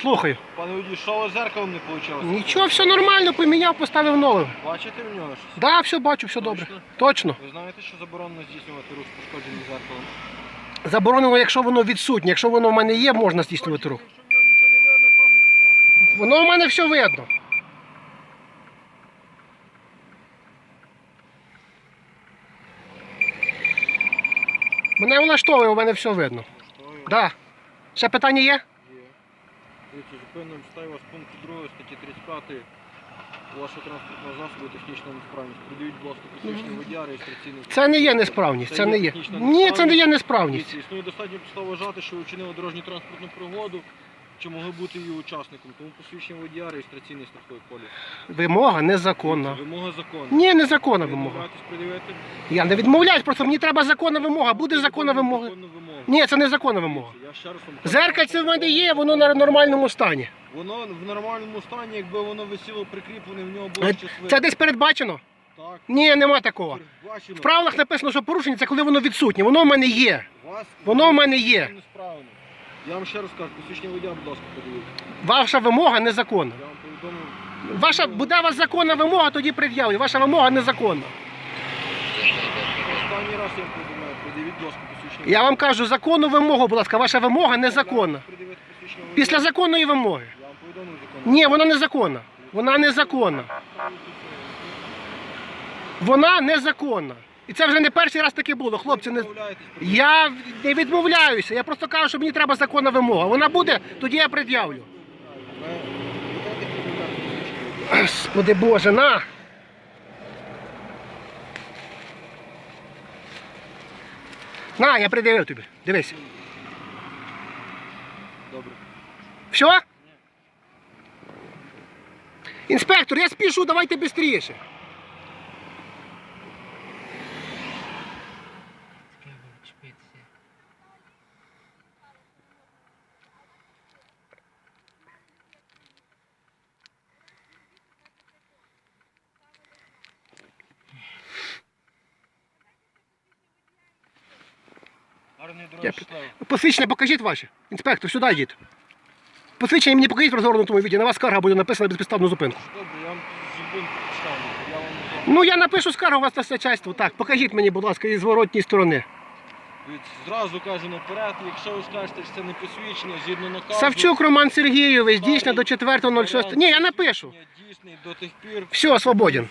Слухаю. Пане водій, що з зеркалом не вийшло? Нічого, все нормально, поміняв, поставив нове. Бачите в нього щось? Да, все бачу, все добре. Точно? Ви знаєте, що заборонено здійснювати рух з пошкодженим зеркалом? Заборонено, якщо воно відсутнє. Якщо воно в мене є, можна здійснювати рух. Воно в мене все видно. Мене влаштовує, у мене все видно. влаштовує. Да. Ще питання є? Зупинимо читаю вас пункт 2 статті 35 вашого транспортного засобу технічна несправність. Придають, будь ласка, посвідчення водія, реєстраційний. Це не є несправність, це не є. Ні, це не є несправність. Існує достатньо підстав вважати, що ви вчинили дорожню транспортну пригоду, чи могли бути її учасником. Тому посвідчення водія, реєстраційний страховий поліс. Вимога незаконна. Вимога закону. Ні, незаконна вимога. відмовляєтесь пред'явити? Я не відмовляюсь, просто мені треба законна вимога. Буде законна вимога. Законну вимогу. Ні, це не законна вимога. Я ще раз вам кажу. Зеркальце в мене є, воно на нормальному стані. Воно в нормальному стані, якби воно висіло прикріплене, в нього було Е, щасливо. Це десь передбачено? Так, Ні, нема такого. передбачено. В правилах написано, що порушення це коли воно відсутнє. Воно в мене є. Вас Воно в мене є. Я вам ще раз кажу, посвідчення водія, будь ласка, подивіться. Ваша вимога незаконна. Я вам повідомив. Ваша буде у вас законна вимога, тоді пред'явлю. Ваша вимога незаконна. Останній раз я вам повідомляю, придивіть, ласка, посвідчення Я вам кажу законну вимогу, будь ласка, ваша вимога незаконна. Придивити посвідчення водія. Після законної вимоги. Я вам повідомив законно. Ні, вона незаконна. Вона незаконна. Вона незаконна. І це вже не перший раз таке було, хлопці. Не... Я не відмовляюся. Я просто кажу, що мені треба законна вимога. Вона буде, тоді я пред'явлю. Господи Боже, на! На, я пред'явив тобі. Дивись. Добре. Все? Інспектор, я спішу, давайте швидше. Гарний Я. Посвідчення покажіть ваше. Інспектор, сюди йдіть. Посвідчення мені покажіть в розгорнутому віді. На вас скарга буде написана безпідставну зупинку. Добре, я вам зупинку поставлю. Я вам Ну я напишу скаргу у вас на начальство. Так, покажіть мені, будь ласка, із зворотній сторони. Зразу кажу наперед, якщо ви скажете, що це не посвідчення, згідно наказу. Савчук Роман Сергійович, дійсно до 4.06. Ні, я напишу. Дійсний до тих пір. Все, свободен.